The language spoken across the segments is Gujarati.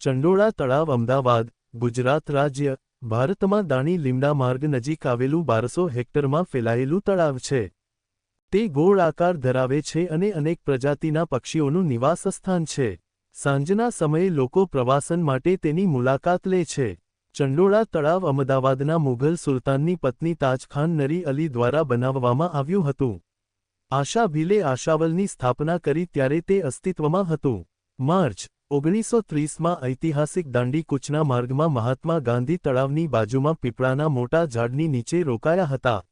ચંડોળા તળાવ અમદાવાદ, ગુજરાત રાજ્ય, ભારતમાં દાણી લીમડા માર્ગ નજીક આવેલું બારસો હેક્ટરમાં ફેલાયેલું તળાવ છે. તે ગોળ આકાર ધરાવે છે અને અનેક પ્રજાતિના પક્ષીઓનું નિવાસ સ્થાન છે. સાંજના સમયે લોકો પ્રવાસન માટે તેની મુલાકાત લે છે. ચંડોળા તળાવ અમદાવાદના મુઘલ સુલતાનની પત્ની તાજખાન નરી અલી દ્વારા બનાવવામાં આવ્યું હતું. આશા ભીલે આશાવલની સ્થાપના કરી ત્યારે તે અસ્તિત્વમાં હતું. માર્ચ ઓગણીસો ત્રીસમાં ઐતિહાસિક દાંડી કૂચના માર્ગમાં મહાત્મા ગાંધી તળાવની બાજુમાં પીપળાના મોટા ઝાડની નીચે રોકાયા હતા.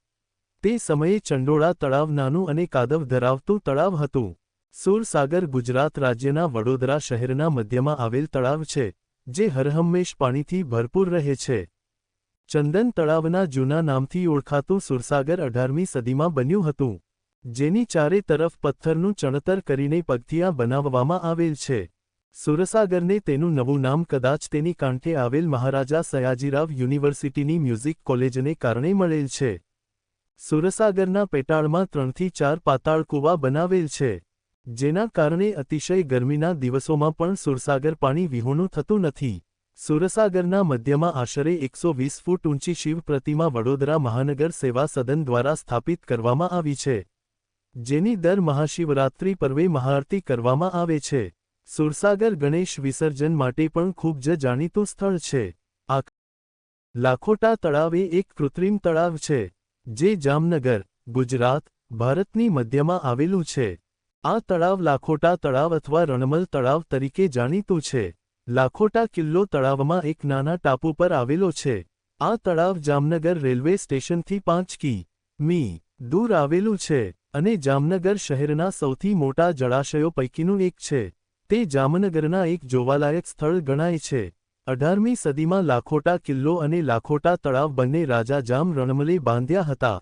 તે સમયે ચંડોળા તળાવ નાનું અને કાદવ ધરાવતું તળાવ હતું. સુરસાગર ગુજરાત રાજ્યના વડોદરા શહેરના મધ્યમાં આવેલ તળાવ છે, જે હરહંમેશ પાણીથી ભરપૂર રહે છે. ચંદન તળાવના જૂના નામથી ઓળખાતું સુરસાગર અઢારમી સદીમાં બન્યું હતું, જેની ચારે તરફ પથ્થરનું ચણતર કરીને પગથિયા બનાવવામાં આવેલ છે. સુરસાગરને તેનું નવું નામ કદાચ તેની કાંઠે આવેલ મહારાજા સયાજીરાવ યુનિવર્સિટીની મ્યુઝિક કોલેજને કારણે મળેલ છે. સુરસાગરના પેટાળમાં ત્રણથી ચાર પાતાળ કૂવા બનાવેલ છે, જેના કારણે અતિશય ગરમીના દિવસોમાં પણ સુરસાગર પાણી વિહોણું થતું નથી. સુરસાગરના મધ્યમાં આશરે એકસો વીસ ફૂટ ઊંચી શિવ પ્રતિમા વડોદરા મહાનગર સેવા સદન દ્વારા સ્થાપિત કરવામાં આવી છે, જેની દર મહાશિવરાત્રિ પર્વે મહાઆરતી કરવામાં આવે છે. સુરસાગર ગણેશ વિસર્જન માટે પણ ખૂબ જ જાણીતું સ્થળ છે. આ લાખોટા તળાવ એ એક કૃત્રિમ તળાવ છે, જે જામનગર, ગુજરાત, ભારતની મધ્યમાં આવેલું છે. આ તળાવ લાખોટા તળાવ અથવા રણમલ તળાવ તરીકે જાણીતું છે. લાખોટા કિલ્લો તળાવમાં એક નાના ટાપુ પર આવેલો છે. આ તળાવ જામનગર રેલવે સ્ટેશનથી પાંચ કી મી દૂર આવેલું છે અને જામનગર શહેરના સૌથી મોટા જળાશયો પૈકીનું એક છે. તે જામનગરના એક જોવાલાયક સ્થળ ગણાય છે. અઢારમી સદીમાં લાખોટા કિલ્લો અને લાખોટા તળાવ બંને રાજા જામ રણમલે બાંધ્યા હતા.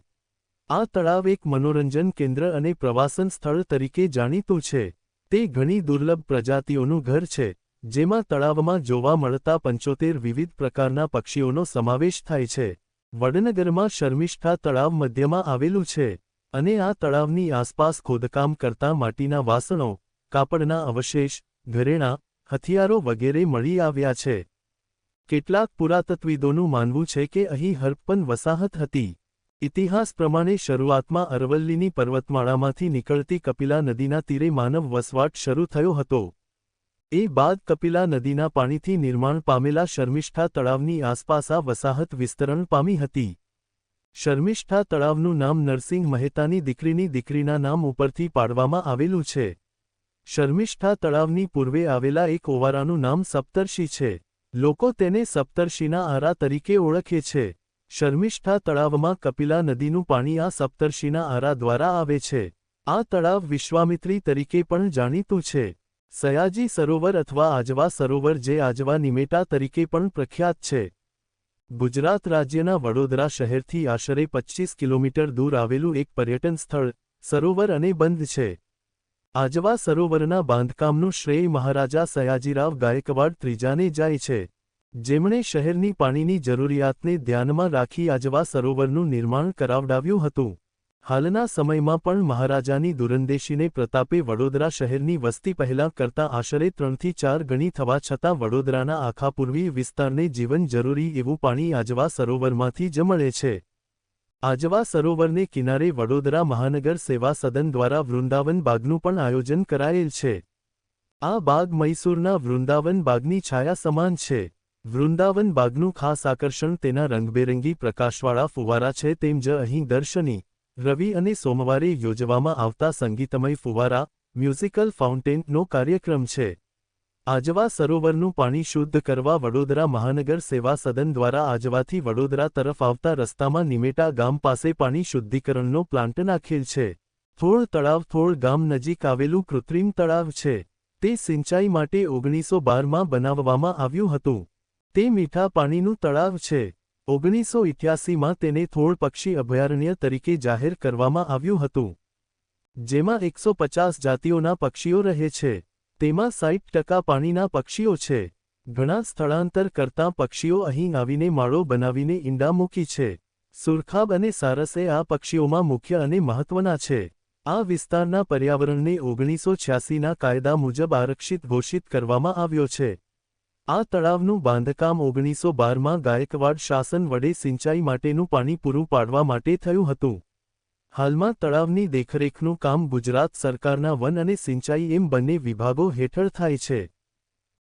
આ તળાવ એક મનોરંજન કેન્દ્ર અને પ્રવાસન સ્થળ તરીકે જાણીતું છે. તે ઘણી દુર્લભ પ્રજાતિઓનું ઘર છે, જેમાં તળાવમાં જોવા મળતા પંચોતેર વિવિધ પ્રકારના પક્ષીઓનો સમાવેશ થાય છે. વડનગરમાં શર્મિષ્ઠા તળાવ મધ્યમાં આવેલું છે અને આ તળાવની આસપાસ ખોદકામ કરતા માટીના વાસણો કાપડના અવશેષ, ઘરેણાં, હથિયારો વગેરે મળી આવ્યા છે. કેટલાક પુરાતત્વિદોનું માનવું છે કે અહીં હરપ્પન વસાહત હતી. ઇતિહાસ પ્રમાણે શરૂઆતમાં અરવલ્લીની પર્વતમાળામાંથી નીકળતી કપિલા નદીના તીરે માનવ વસવાટ શરૂ થયો હતો. એ બાદ કપિલા નદીના પાણીથી નિર્માણ પામેલા શર્મિષ્ઠા તળાવની આસપાસ આ વસાહત વિસ્તરણ પામી હતી. શર્મિષ્ઠા તળાવનું નામ નરસિંહ મહેતાની દીકરીની દીકરીના નામ ઉપરથી પાડવામાં આવેલું છે. શર્મિષ્ઠા તળાવની પૂર્વે આવેલા એક ઓવારાનું નામ સપ્તર્ષિ છે. લોકો તેને સપ્તર્ષિના આરા તરીકે ઓળખે છે. શર્મિષ્ઠા તળાવમાં કપિલા નદીનું પાણી આ સપ્તર્ષિના આરા દ્વારા આવે છે. આ તળાવ વિશ્વામિત્રી તરીકે પણ જાણીતું છે. સયાજી સરોવર અથવા આજવા સરોવર જે આજવા નિમેટા તરીકે પણ પ્રખ્યાત છે. ગુજરાત રાજ્યના વડોદરા શહેરથી આશરે પચ્ચીસ કિલોમીટર દૂર આવેલું એક પર્યટન સ્થળ, સરોવર અને બંધ છે. આજવા સરોવરના બાંધકામનું શ્રેય મહારાજા સયાજીરાવ ગાયકવાડ ત્રીજાને જાય છે. જેમણે શહેરની પાણીની જરૂરિયાતને ધ્યાનમાં રાખી આજવા સરોવરનું નિર્માણ કરાવડાવ્યું હતું. હાલના સમયમાં પણ મહારાજાની દુરંદેશીને પ્રતાપે વડોદરા શહેરની વસ્તી પહેલાં કરતાં આશરે ત્રણથી ચાર ગણી થવા છતાં વડોદરાના આખા પૂર્વીય વિસ્તારને જીવન જરૂરી એવું પાણી આજવા સરોવરમાંથી જ મળે છે. આજવા સરોવરને કિનારે વડોદરા મહાનગર સેવા સદન દ્વારા વૃંદાવન બાગનું પણ આયોજન કરાયેલ છે. આ બાગ મૈસૂરના વૃંદાવન બાગની છાયા સમાન છે. વૃંદાવન બાગનું ખાસ આકર્ષણ તેના રંગબેરંગી પ્રકાશવાળા ફુવારા છે તેમ જ અહીં દર્શની રવિ અને સોમવારે યોજવામાં આવતા સંગીતમય ફુવારા, મ્યુઝિકલ ફાઉન્ટેનનો કાર્યક્રમ છે. આજવા સરોવરનું પાણી શુદ્ધ કરવા વડોદરા મહાનગર સેવા સદન દ્વારા આજવાથી વડોદરા તરફ આવતા રસ્તામાં નિમેટા ગામ પાસે પાણી શુદ્ધિકરણનો પ્લાન્ટ નાખેલ છે. થોળ તળાવ થોળ ગામ નજીક આવેલું કૃત્રિમ તળાવ છે. તે સિંચાઈ માટે ઓગણીસો બારમાં બનાવવામાં આવ્યું હતું. તે મીઠા પાણીનું તળાવ છે. ઓગણીસો ઇઠ્યાસીમાં તેને થોળ પક્ષી અભયારણ્ય તરીકે જાહેર કરવામાં આવ્યું હતું. જેમાં એકસો પચાસ જાતિઓના પક્ષીઓ રહે છે. તેમાં સાઠ ટકા પાણીના પક્ષીઓ છે. ઘણા સ્થળાંતર કરતાં પક્ષીઓ અહીં આવીને માળો બનાવીને ઈંડા મૂકી છે. સુરખાબ અને સારસે આ પક્ષીઓમાં મુખ્ય અને મહત્વના છે. આ વિસ્તારના પર્યાવરણને ઓગણીસો છ્યાસીના કાયદા મુજબ આરક્ષિત ઘોષિત કરવામાં આવ્યો છે. આ તળાવનું બાંધકામ ઓગણીસો બારમાં ગાયકવાડ શાસન વડે સિંચાઈ માટેનું પાણી પૂરું પાડવા માટે થયું હતું. હાલમાં તળાવની દેખરેખનું કામ ગુજરાત સરકારના વન અને સિંચાઈ એમ બંને વિભાગો હેઠળ થાય છે.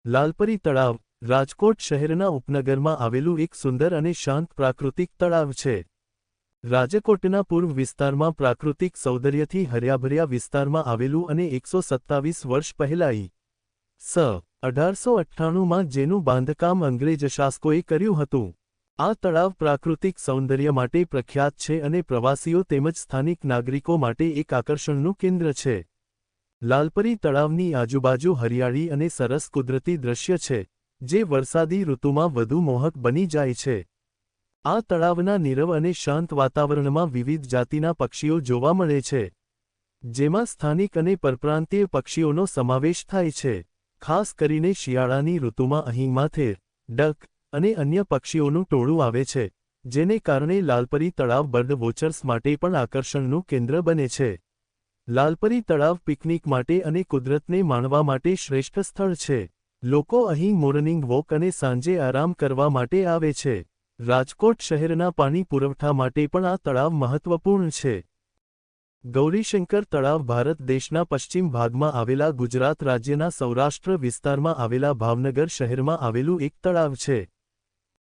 લાલપરી તળાવ, રાજકોટ શહેરના ઉપનગરમાં આવેલું એક સુંદર અને શાંત પ્રાકૃતિક તળાવ છે. રાજકોટના પૂર્વ વિસ્તારમાં પ્રાકૃતિક સૌંદર્યથી હર્યાભર્યા વિસ્તારમાં આવેલું અને એકસો સત્તાવીસ વર્ષ પહેલાં સ, અઢારસો અઠ્ઠાણુંમાં જેનું બાંધકામ અંગ્રેજ શાસકોએ કર્યું હતું. આ તળાવ પ્રાકૃતિક સૌંદર્ય માટે પ્રખ્યાત છે અને પ્રવાસીઓ તેમજ સ્થાનિક નાગરિકો માટે એક આકર્ષણનું કેન્દ્ર છે. લાલપરી તળાવની આજુબાજુ હરિયાળી અને સરસ કુદરતી દૃશ્ય છે, જે વરસાદી ઋતુમાં વધુ મોહક બની જાય છે. આ તળાવના નીરવ અને શાંત વાતાવરણમાં વિવિધ જાતિના પક્ષીઓ જોવા મળે છે, જેમાં સ્થાનિક અને પરપ્રાંતીય પક્ષીઓનો સમાવેશ થાય છે, ખાસ કરીને શિયાળાની ઋતુમાં અહીં માથેર ડક અને અન્ય પક્ષીઓનું ટોળું આવે છે, જેને કારણે લાલપરી તળાવ બર્ડ વોચર્સ માટે પણ આકર્ષણનું કેન્દ્ર બને છે. લાલપરી તળાવ પિકનિક માટે અને કુદરતને માણવા માટે શ્રેષ્ઠ સ્થળ છે. લોકો અહીં મોર્નિંગ વોક અને સાંજે આરામ કરવા માટે આવે છે. રાજકોટ શહેરના પાણી પુરવઠા માટે પણ આ તળાવ મહત્વપૂર્ણ છે. ગૌરીશંકર તળાવ ભારત દેશના પશ્ચિમ ભાગમાં આવેલા ગુજરાત રાજ્યના સૌરાષ્ટ્ર વિસ્તારમાં આવેલા ભાવનગર શહેરમાં આવેલું એક તળાવ છે.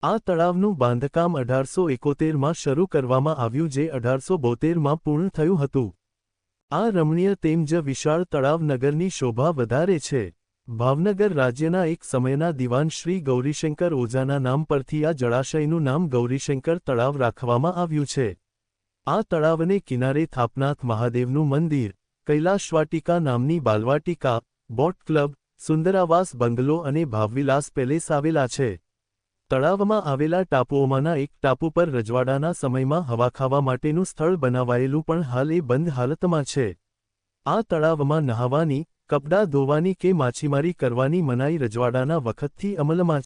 આ તળાવનું બાંધકામ અઢારસો એકોતેરમાં શરૂ કરવામાં આવ્યું જે અઢારસો બોતેરમાં પૂર્ણ થયું હતું. આ રમણીય તેમ જ વિશાળ તળાવ નગરની શોભા વધારે છે. ભાવનગર રાજ્યના એક સમયના દિવાન શ્રી ગૌરીશંકર ઓઝાના નામ પરથી આ જળાશયનું નામ ગૌરીશંકર તળાવ રાખવામાં આવ્યું છે. આ તળાવને કિનારે થાપનાથ મહાદેવનું મંદિર, કૈલાશવાટિકા નામની બાલવાટિકા, બોટ ક્લબ, સુંદરાવાસ બંગલો અને ભાવવિલાસ પેલેસ આવેલા છે. તળાવમાં આવેલા ટાપુઓમાંના એક ટાપુ પર રજવાડાના સમયમાં હવા ખાવા માટેનું સ્થળ બનાવાયેલું પણ હાલ એ બંધ હાલતમાં છે. આ તળાવમાં નહાવાની, કપડાં ધોવાની કે માછીમારી કરવાની મનાઈ રજવાડાના વખતથી અમલમાં